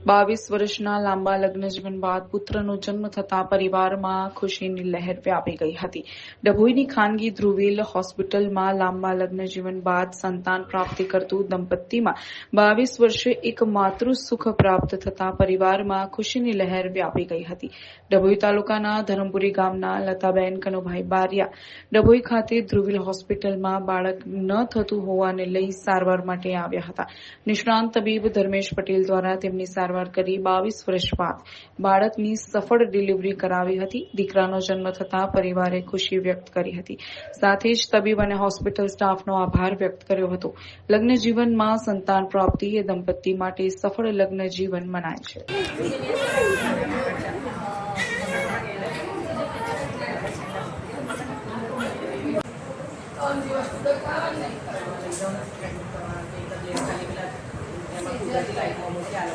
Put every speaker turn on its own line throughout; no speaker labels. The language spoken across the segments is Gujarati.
બાવીસ વર્ષના લાંબા લગ્ન જીવન બાદ પુત્રનો જન્મ થતા પરિવારમાં ખુશીની લહેર વ્યાપી ગઈ હતી. ડભોઈની ખાનગી ધ્રુવીલ હોસ્પિટલમાં લાંબા લગ્ન જીવન બાદ સંતાન પ્રાપ્તિ કરતું દંપતીમાં બાવીસ વર્ષે એક માતૃ સુખ પ્રાપ્ત થતા પરિવારમાં ખુશીની લહેર વ્યાપી ગઈ હતી. ડભોઈ તાલુકાના ધરમપુરી ગામના લતાબેન કનુભાઈ બારિયા ડભોઈ ખાતે ધ્રુવીલ હોસ્પિટલમાં બાળક ન થતું હોવાને લઈ સારવાર માટે આવ્યા હતા. નિષ્ણાંત તબીબ ધર્મેશ પટેલ દ્વારા તેમની કરી બાવીસ વર્ષ બાદ બાળકની સફળ ડિલિવરી કરાવી હતી. દીકરાનો જન્મ થતાં પરિવારે ખુશી વ્યક્ત કરી હતી. સાથે જ તબીબ અને હોસ્પિટલ સ્ટાફનો આભાર વ્યક્ત કર્યો હતો. લગ્ન જીવનમાં સંતાન પ્રાપ્તિ એ દંપતી માટે સફળ લગ્ન જીવન મનાય છે.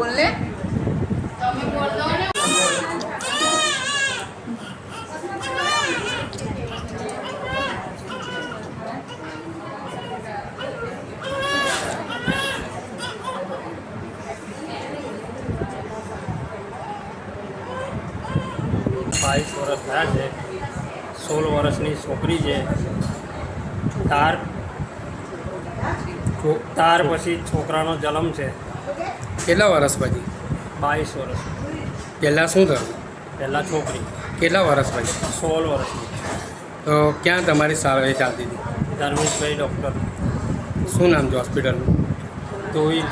બોલને?
બાવીસ વર્ષ થયા છે. સોળ વર્ષની છોકરી છે. તાર તાર પછી છોકરાનો જન્મ છે.
કેટલા વર્ષ પછી?
બાવીસ વર્ષ
પહેલાં શું થયું?
પહેલાં છોકરી.
કેટલા વર્ષ પછી?
સોળ વર્ષ
તો ક્યાં તમારી સારવાર ચાલતી હતી?
ધર્મેશભાઈ ડૉક્ટર.
શું નામ છે હોસ્પિટલનું
ધોઈ.